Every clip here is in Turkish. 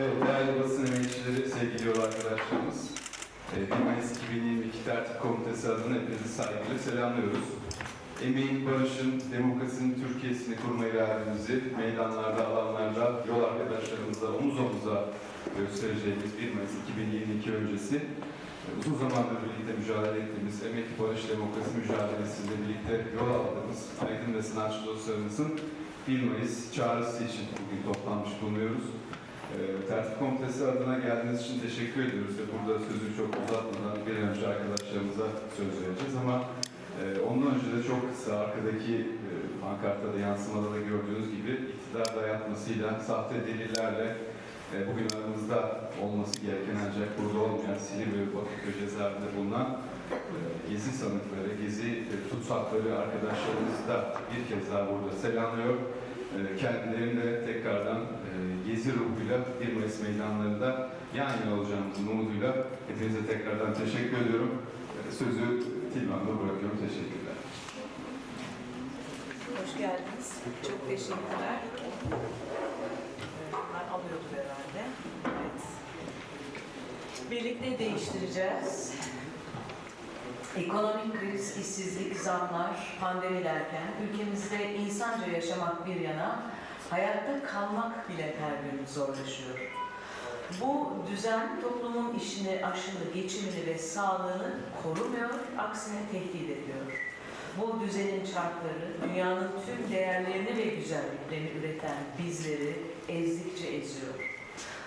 Evet, değerli basın emekçileri, sevgili yol arkadaşlarımız. e, 1 Mayıs 2022 Tertip Komitesi adına hepinizi saygıyla selamlıyoruz. Emeğin, barışın, demokrasinin Türkiye'sini kurma irademizi meydanlarda, alanlarda yol arkadaşlarımızla omuz omuza göstereceğimiz 1 Mayıs 2022 öncesi e, uzun zamandır birlikte mücadele ettiğimiz emek, barış, demokrasi mücadelesinde birlikte yol aldığımız aydın ve sanatçı dostlarımızın 1 Mayıs çağrısı için bugün toplanmış bulunuyoruz. E, Tertip Komitesi adına geldiğiniz için teşekkür ediyoruz ve burada sözü çok uzatmadan bir an önce arkadaşlarımıza söz vereceğiz ama e, ondan önce de çok kısa arkadaki e, pankartta da yansımada da gördüğünüz gibi iktidar dayatmasıyla, sahte delillerle e, bugün aramızda olması gereken ancak burada olmayan Silivri ve Bakırköy cezaevinde bulunan e, gezi sanıkları, gezi e, tutsakları arkadaşlarımızı da bir kez daha burada selamlıyor. E, Kendilerini de tekrardan gezi ruhuyla 1 Mayıs meydanlarında yan yana olacağımızın umuduyla hepinize tekrardan teşekkür ediyorum. E, Sözü Tilman'da bırakıyorum. Teşekkürler. Hoş geldiniz. Çok teşekkürler. Ben alıyordum herhalde. Evet. Birlikte değiştireceğiz. Ekonomik kriz, işsizlik, zamlar, pandemi derken ülkemizde insanca yaşamak bir yana hayatta kalmak bile her gün zorlaşıyor. Bu düzen toplumun işini, aşını, geçimini ve sağlığını korumuyor, aksine tehdit ediyor. Bu düzenin çarkları dünyanın tüm değerlerini ve güzelliklerini üreten bizleri ezdikçe eziyor.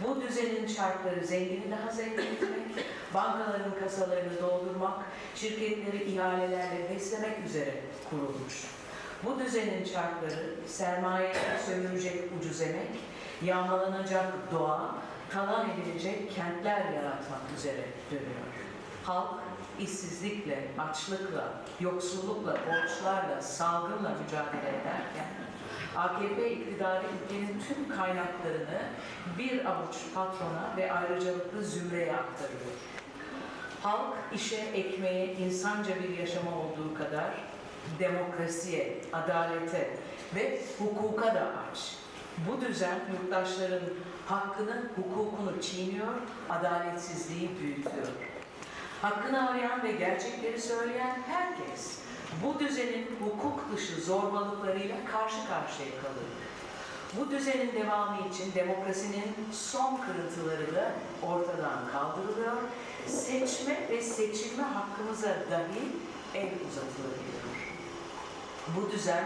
Bu düzenin çarkları zengini daha zengin etmek, bankaların kasalarını doldurmak, şirketleri ihalelerle beslemek üzere kurulmuş. Bu düzenin çarkları sermaye sömürecek ucuz emek, yağmalanacak doğa, talan edilecek kentler yaratmak üzere dönüyor. Halk işsizlikle, açlıkla, yoksullukla, borçlarla, salgınla mücadele ederken AKP iktidarı ülkenin tüm kaynaklarını bir avuç patrona ve ayrıcalıklı zümreye aktarıyor. Halk işe, ekmeğe, insanca bir yaşama olduğu kadar demokrasiye, adalete ve hukuka da aç. Bu düzen yurttaşların hakkını, hukukunu çiğniyor, adaletsizliği büyütüyor. Hakkını arayan ve gerçekleri söyleyen herkes bu düzenin hukuk dışı zorbalıklarıyla karşı karşıya kalıyor. Bu düzenin devamı için demokrasinin son kırıntıları da ortadan kaldırılıyor. Seçme ve seçilme hakkımıza dahi el uzatılabiliyor. Bu düzen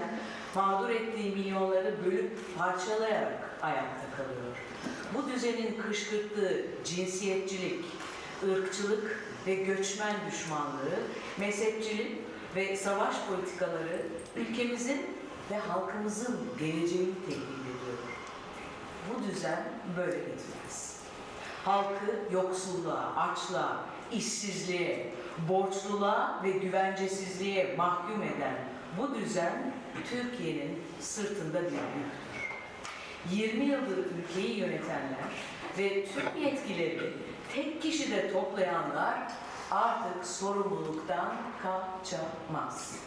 mağdur ettiği milyonları bölüp parçalayarak ayakta kalıyor. Bu düzenin kışkırttığı cinsiyetçilik, ırkçılık ve göçmen düşmanlığı, mezhepçilik ve savaş politikaları ülkemizin ve halkımızın geleceğini tehdit ediyor. Bu düzen böyle gitmez. Halkı yoksulluğa, açlığa, işsizliğe, borçluluğa ve güvencesizliğe mahkum eden bu düzen Türkiye'nin sırtında bir yüktür. 20 yıldır ülkeyi yönetenler ve tüm yetkileri tek kişide toplayanlar artık sorumluluktan kaçamaz.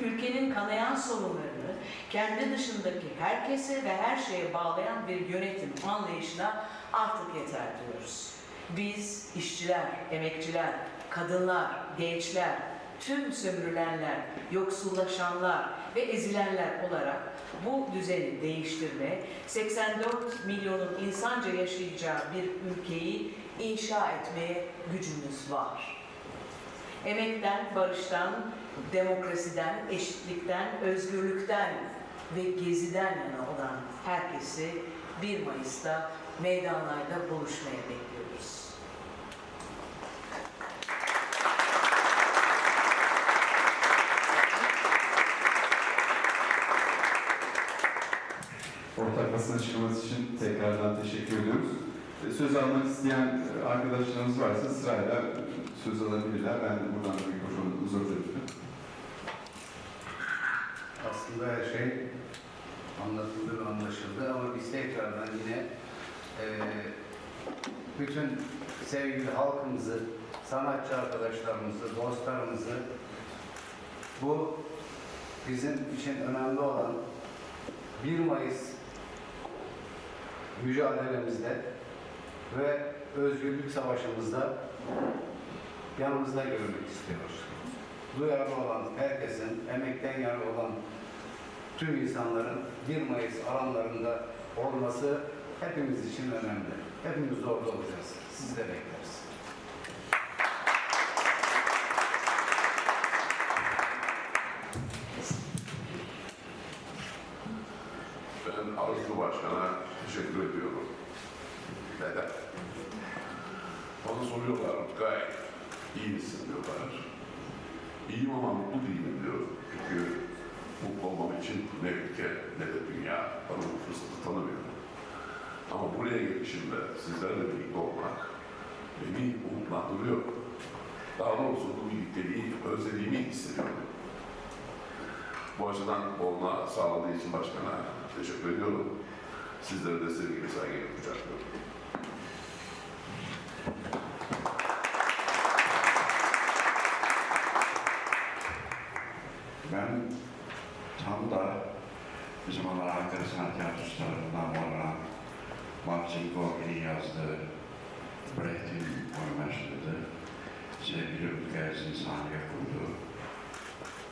Ülkenin kanayan sorunlarını kendi dışındaki herkese ve her şeye bağlayan bir yönetim anlayışına artık yeter diyoruz. Biz işçiler, emekçiler, kadınlar, gençler, tüm sömürülenler, yoksullaşanlar ve ezilenler olarak bu düzeni değiştirme, 84 milyonun insanca yaşayacağı bir ülkeyi inşa etmeye gücümüz var. Emekten, barıştan, demokrasiden, eşitlikten, özgürlükten ve geziden yana olan herkesi 1 Mayıs'ta meydanlarda buluşmaya bekliyoruz. Basın açıklaması için tekrardan teşekkür ediyoruz. E, Söz almak isteyen e, arkadaşlarımız varsa sırayla söz alabilirler. Ben de buradan da mikrofonu uzatabilirim. Aslında her şey anlatıldı ve anlaşıldı ama biz tekrardan yine eee, bütün sevgili halkımızı, sanatçı arkadaşlarımızı, dostlarımızı bu bizim için önemli olan 1 Mayıs mücadelemizde ve özgürlük savaşımızda yanımızda görmek istiyoruz. Duyarlı olan herkesin, emekten yana olan tüm insanların 1 Mayıs alanlarında olması hepimiz için önemli. Hepimiz orada olacağız. Sizi de bekleriz. Ben Arzu Başkan'a teşekkür ediyorum. Neden? Bana soruyorlar, gayet iyi misin diyorlar. İyiyim ama mutlu değilim diyorum. Çünkü mutlu olmam için ne ülke ne de dünya bana bu fırsatı tanımıyor. Ama buraya gelişimde sizlerle birlikte olmak beni umutlandırıyor. Daha doğrusu bu birlikteliği özlediğimi hissediyorum. Bu açıdan olma sağladığı için başkana teşekkür ediyorum. Sizlere de sevgi ve saygıyla kucaklıyorum. Ben tam da bir zamanlar Ankara Sanat Tiyatrosu tarafından olarak Martin Gorki'nin yazdığı Brecht'in oynaştırdığı sevgili Ülkez'in sahneye kurduğu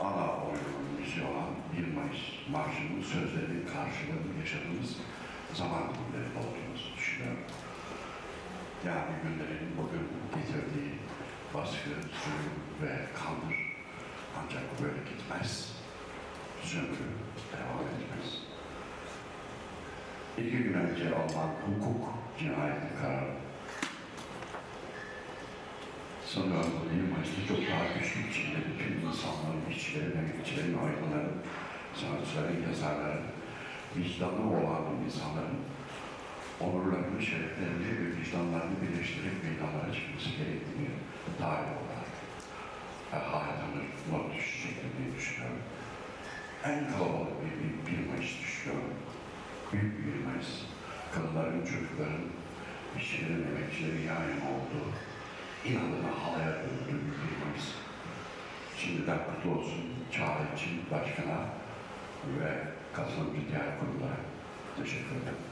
ana oyunun müziği olan 1 Mayıs Marşı'nın sözlerinin karşılığını yaşadığımız zaman dilimleri olduğumuzu düşünüyorum. Yani günlerin bugün getirdiği baskı, zulüm ve kandır ancak böyle gitmez. Sömürü devam etmez. İki gün önce alınan hukuk cinayeti kararı sanıyorum bu değil Mayıs'ta çok daha güçlü içinde bütün insanların, işçilerin, emekçilerin, aydınların, sanatçıların, yazarların, vicdanlı olan insanların onurlarını, şereflerini ve vicdanlarını birleştirip meydanlara çıkması gerektiğini tarih olarak ve hayatını not düşecektir diye düşünüyorum. En kalabalık bir, bir, bir Mayıs düşünüyorum. Büyük bir Mayıs. Kadınların, çocukların, işçilerin, emekçilerin yan yana olduğu, inadına halaya döndüğü bir Mayıs. Şimdiden kutlu olsun çağrı için başkana ve katılımcı diğer kurumlara teşekkür ederim.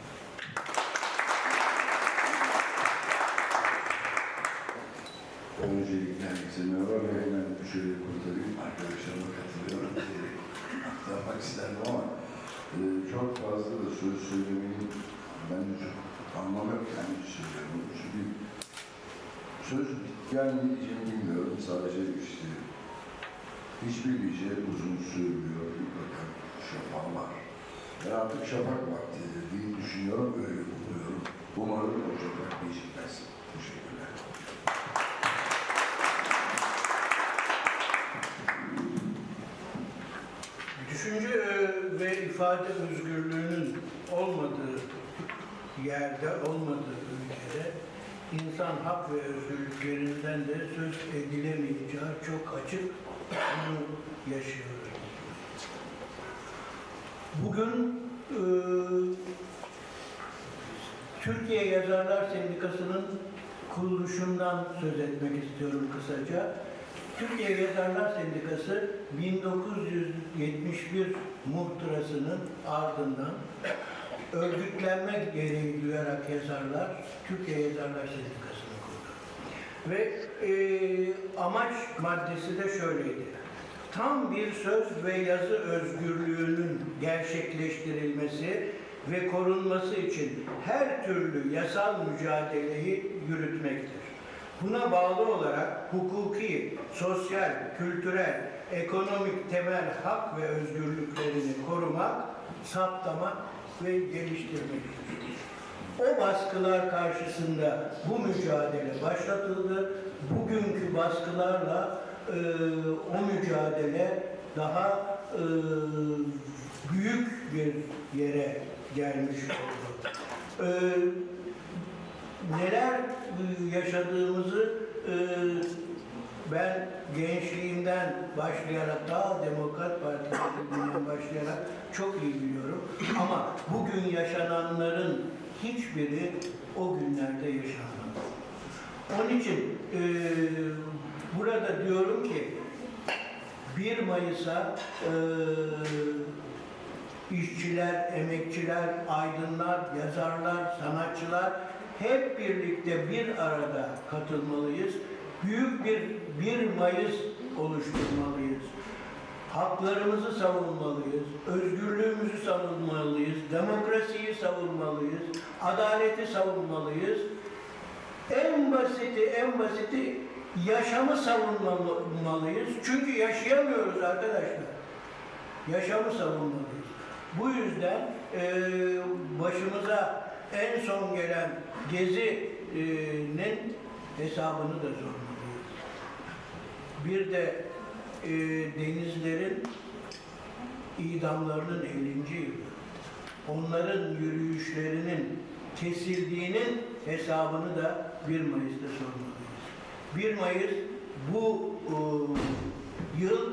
Öncelikle herkese merhaba ve hemen şöyle kurtarayım. Arkadaşlarıma katılıyorum diyerek aktarmak isterdim ama e, çok fazla da söz söylemenin ben de çok anlam yok yani söylüyorum. Çünkü söz yani bilmiyorum. Sadece işte hiçbir gece uzun sürmüyor. Mutlaka şafak var. Ben artık şafak vaktidir diye düşünüyorum. Öyle buluyorum. Umarım o şafak gecikmez. Teşekkürler. Düşünce e, ve ifade özgürlüğünün olmadığı yerde, olmadığı ülkede insan hak ve özgürlüklerinden de söz edilemeyeceği çok açık bunu yaşıyoruz. Bugün e, Türkiye Yazarlar Sendikası'nın kuruluşundan söz etmek istiyorum kısaca. Türkiye Yazarlar Sendikası 1971 muhtırasının ardından örgütlenme gereği duyarak yazarlar Türkiye Yazarlar Sendikası'nı kurdu. Ve e, amaç maddesi de şöyleydi. Tam bir söz ve yazı özgürlüğünün gerçekleştirilmesi ve korunması için her türlü yasal mücadeleyi yürütmektir. Buna bağlı olarak hukuki, sosyal, kültürel, ekonomik temel hak ve özgürlüklerini korumak, saptamak ve geliştirmektir. O baskılar karşısında bu mücadele başlatıldı. Bugünkü baskılarla e, o mücadele daha e, büyük bir yere gelmiş oldu. E, neler e, yaşadığımızı e, ben gençliğimden başlayarak daha Demokrat Parti'den başlayarak çok iyi biliyorum. Ama bugün yaşananların hiçbiri o günlerde yaşanmadı. Onun için e, burada diyorum ki 1 Mayıs'a e, işçiler, emekçiler, aydınlar, yazarlar, sanatçılar hep birlikte bir arada katılmalıyız. Büyük bir 1 Mayıs oluşturmalıyız. Haklarımızı savunmalıyız, özgürlüğümüzü savunmalıyız, demokrasiyi savunmalıyız, adaleti savunmalıyız. En basiti, en basiti yaşamı savunmalıyız. Çünkü yaşayamıyoruz arkadaşlar. Yaşamı savunmalıyız. Bu yüzden eee, başımıza en son gelen gezinin hesabını da sormalıyız. Bir de eee, denizlerin idamlarının 50. yılı. Onların yürüyüşlerinin kesildiğinin hesabını da 1 Mayıs'ta sormalıyız. 1 Mayıs bu eee, yıl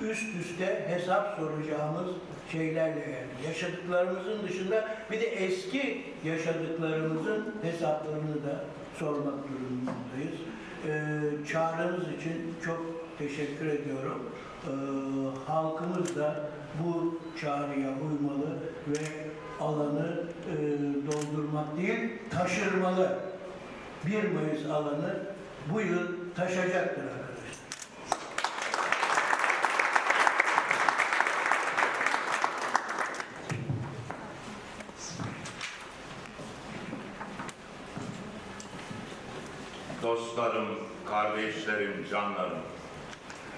üst üste hesap soracağımız şeylerle. Yaşadıklarımızın dışında bir de eski yaşadıklarımızın hesaplarını da sormak durumundayız. Ee, çağrınız için çok teşekkür ediyorum. Ee, halkımız da bu çağrıya uymalı ve alanı e, doldurmak değil, taşırmalı. 1 Mayıs alanı bu yıl taşacaktır arkadaşlar. Dostlarım, kardeşlerim, canlarım.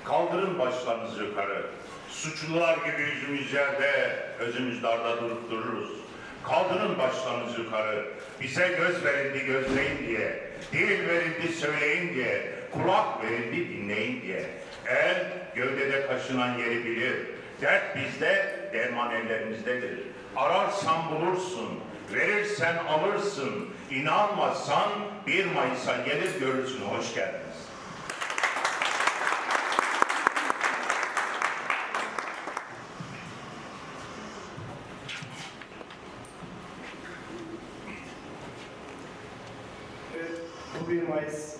Kaldırın başlarınızı yukarı. Suçlular gibi yüzümüz yerde, özümüz darda durup dururuz. Kaldırın başlarınızı yukarı. Bize göz verildi gözleyin diye. Dil verildi söyleyin diye. Kulak verildi dinleyin diye. El gövdede taşınan yeri bilir. Dert bizde, derman ellerimizdedir. Ararsan bulursun, verirsen alırsın. İnanmazsan 1 Mayıs'a gelir görürsün. Hoş geldiniz. Evet, bu 1 Mayıs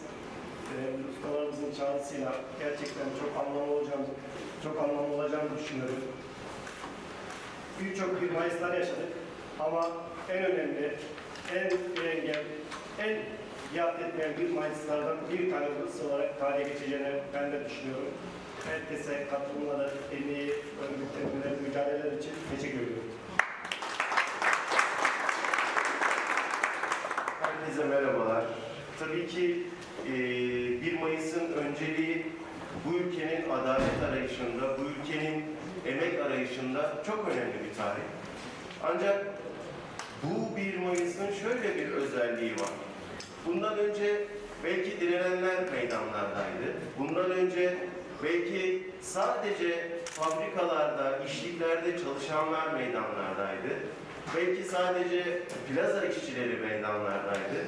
e, ustalarımızın çağrısıyla gerçekten çok anlamlı olacağını, çok anlamlı olacağını düşünüyorum. Birçok 1 Mayıs'lar yaşadık ama en önemli, en engel, en yad etmeyen 1 Mayıs'lardan bir tanesi olarak tarihe geçeceğini ben de düşünüyorum. Herkese katılımları, emeği, örgütlenmeleri, mücadeleler için teşekkür ediyorum. Herkese merhabalar. Tabii ki e, 1 Mayıs'ın önceliği bu ülkenin adalet arayışında, bu ülkenin emek arayışında çok önemli bir tarih. Ancak bu 1 Mayıs'ın şöyle bir özelliği var. Bundan önce belki direnenler meydanlardaydı. Bundan önce belki sadece fabrikalarda, işliklerde çalışanlar meydanlardaydı. Belki sadece plaza işçileri meydanlardaydı.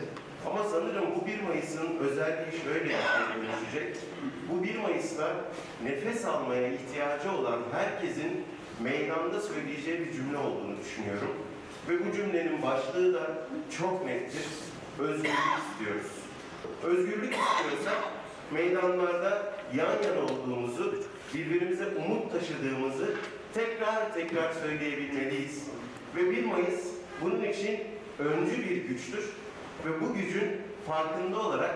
Ama sanırım bu 1 Mayıs'ın özelliği şöyle bir şeye dönüşecek. Bu 1 Mayıs'ta nefes almaya ihtiyacı olan herkesin meydanda söyleyeceği bir cümle olduğunu düşünüyorum. Ve bu cümlenin başlığı da çok nettir. Özgürlük istiyoruz. Özgürlük istiyorsak meydanlarda yan yana olduğumuzu, birbirimize umut taşıdığımızı tekrar tekrar söyleyebilmeliyiz. Ve 1 Mayıs bunun için öncü bir güçtür. Ve bu gücün farkında olarak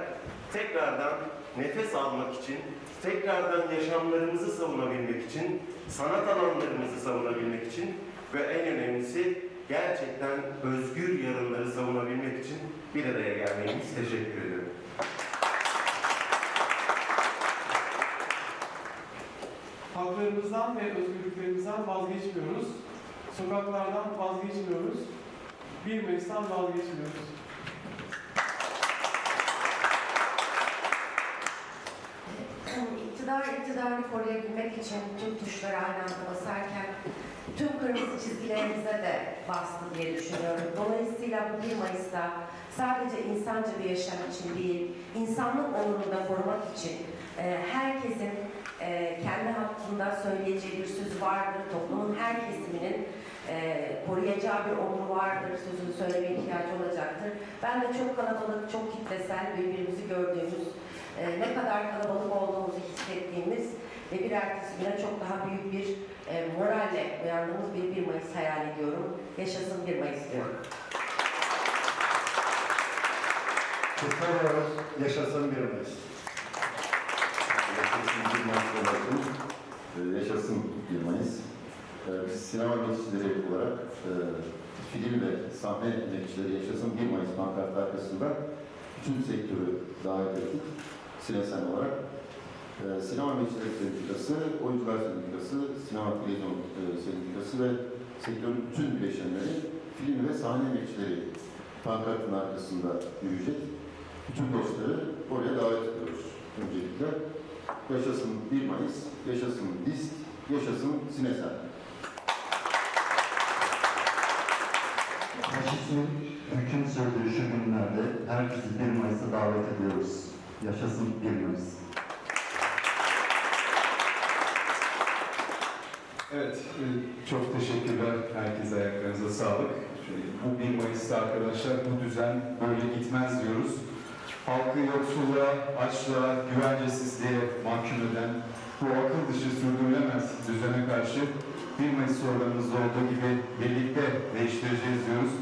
tekrardan nefes almak için, tekrardan yaşamlarımızı savunabilmek için, sanat alanlarımızı savunabilmek için ve en önemlisi gerçekten özgür yarınları savunabilmek için bir araya gelmeniz teşekkür ediyorum. Haklarımızdan ve özgürlüklerimizden vazgeçmiyoruz. Sokaklardan vazgeçmiyoruz. 1 Mayıs'tan vazgeçmiyoruz. İktidar iktidarını koruyabilmek için tüm tuşları aynı anda basarken tüm kırmızı çizgilerimize de bastı diye düşünüyorum. Dolayısıyla bu 1 Mayıs'ta sadece insanca bir yaşam için değil, insanlık onurunu da korumak için e, herkesin e, kendi hakkında söyleyeceği bir söz vardır. Toplumun her kesiminin e, koruyacağı bir onuru vardır. Sözünü söylemeye ihtiyacı olacaktır. Ben de çok kalabalık, çok kitlesel birbirimizi gördüğümüz, e, ne kadar kalabalık olduğumuzu hissettiğimiz ve bir ertesi güne çok daha büyük bir e, moralle uyandığımız bir 1 Mayıs hayal ediyorum. Yaşasın 1 Mayıs diyorum. Kutluyoruz. Yaşasın 1 Mayıs. Yaşasın 1 Mayıs olarak, e, yaşasın 1 Mayıs. E, Biz sinema emekçileri olarak e, film ve sahne emekçileri yaşasın 1 Mayıs pankartı arkasında bütün sektörü davet ettik. Sinesen olarak. E, Sinema Emekçileri Sendikası, Oyuncular Sendikası, Sinema Televizyon e, Sendikası ve sektörün bütün bileşenleri film ve sahne emekçileri pankartın arkasında yürüyecek. Bütün dostları oraya davet ediyoruz öncelikle. Yaşasın 1 Mayıs, yaşasın DİSK, yaşasın Sinesen. Faşizmin hüküm sürdüğü günlerde herkesi 1 Mayıs'a davet ediyoruz. Yaşasın 1 Mayıs. Evet, e, çok teşekkürler. Herkese ayaklarınıza sağlık. Şöyle, Bu 1 Mayıs'ta arkadaşlar bu düzen böyle gitmez diyoruz. Halkı yoksulluğa, açlığa, güvencesizliğe mahkum eden bu akıl dışı sürdürülemez düzene karşı 1 Mayıs sloganımızda olduğu gibi birlikte değiştireceğiz diyoruz.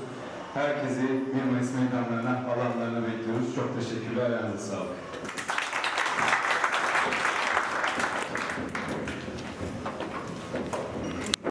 Herkesi 1 Mayıs meydanlarına, alanlarına bekliyoruz. Çok teşekkürler. Ayağınıza sağlık.